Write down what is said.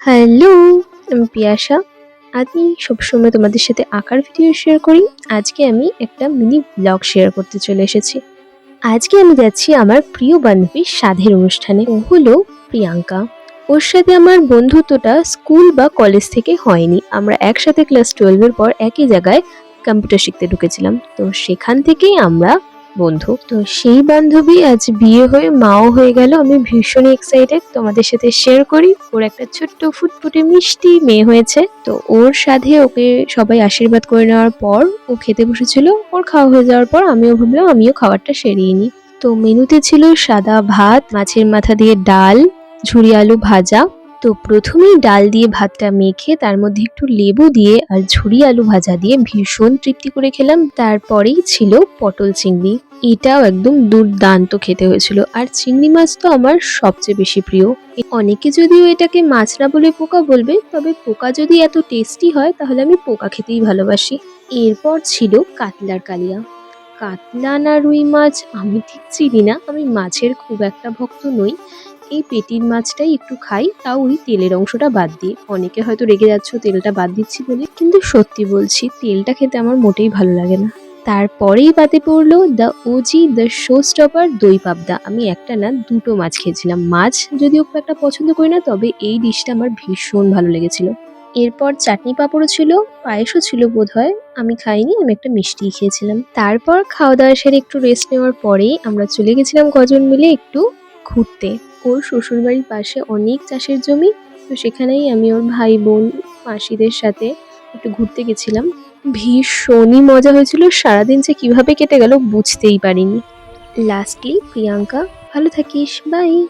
Hello, আমি পিয়াসা আমি সবসময় তোমাদের সাথে আঁকার ভিডিও শেয়ার করি। আজকে আমি একটা মিনি ব্লগ শেয়ার করতে চলে এসেছি। আজকে আমি যাচ্ছি আমার প্রিয় বান্ধবী সাধের অনুষ্ঠানে। ও হলো প্রিয়াঙ্কা। ওর সাথে আমার বন্ধুত্বটা স্কুল বা কলেজ থেকে হয়নি। আমরা একসাথে ক্লাস টুয়েলভের পর একই জায়গায় কম্পিউটার শিখতে ঢুকেছিলাম। তো সেখান থেকেই আমরা বন্ধু, তো সেই বান্ধবী আজ বিয়ে হয়ে মাও হয়ে গেল। আমি ভীষণ এক্সাইটেড তোমাদের সাথে শেয়ার করি। ওর একটা ছোট্ট ফুটফুটে মিষ্টি মেয়ে হয়েছে। তো ওর সাথে ওকে সবাই আশীর্বাদ করে নেওয়ার পর ও খেতে বসেছিল। ওর খাওয়া হয়ে যাওয়ার পর আমিও ভাবলাম, আমিও খাবারটা সেরিয়ে নিই। তো মেনুতে ছিল সাদা ভাত, মাছের মাথা দিয়ে ডাল, ঝুরি আলু ভাজা তো প্রথমেই ডাল দিয়ে ভাতটা মেখে তার মধ্যে একটু লেবু দিয়ে আর ঝুরি আলু ভাজা দিয়ে ভীষণ তৃপ্তি করে খেলাম। তারপরেই ছিল পটল চিংড়ি। এটাও একদম দুর্দান্ত খেতে হয়েছিল। আর চিংড়ি মাছ তো আমার সবচেয়ে বেশি প্রিয়। অনেকে যদিও এটাকে মাছ না বলে পোকা বলবে, তবে পোকা যদি এত টেস্টি হয়, তাহলে আমি পোকা খেতেই ভালোবাসি। এরপর ছিল কাতলার কালিয়া। কাতলা না রুই মাছ আমি ঠিক চিনি না, আমি মাছের খুব একটা ভক্ত নই। এই পেটির মাছটাই একটু খাই, তাও ওই তেলের অংশটা বাদ দিয়ে। অনেকে হয়তো রেগে যাচ্ছ, তেলটা বাদ দিচ্ছি বলে। কিন্তু সত্যি বলছি, তেলটা খেতে আমার মোটেই ভালো লাগে না। তারপরেই পাতে পড়ল the OG, the show stopper দই পাবদা। আমি একটা না, দুটো মাছ খেয়েছিলাম। মাছ যদিও খুব একটা পছন্দ করি না, তবে এই ডিশটা আমার ভীষণ ভালো লেগেছিল। এরপর চাটনি পাঁপড়ও ছিল, পায়েসও ছিল বোধ হয় আমি খাইনি, আমি একটা মিষ্টি খেয়েছিলাম। তারপর খাওয়া দাওয়া সেরে একটু রেস্ট নেওয়ার পরেই আমরা চলে গেছিলাম কজন মিলে একটু ঘুরতে। ওর শ্বশুরবাড়ির পাশে অনেক চাষের জমি, তো সেখানেই আমি ওর ভাই বোন, মাসিদের সাথে একটু ঘুরতে গেছিলাম। ভীষণই মজা হয়েছিল, সারাদিন যে কীভাবে কেটে গেল বুঝতেই পারিনি। লাস্টলি প্রিয়াঙ্কা, ভালো থাকিস বাই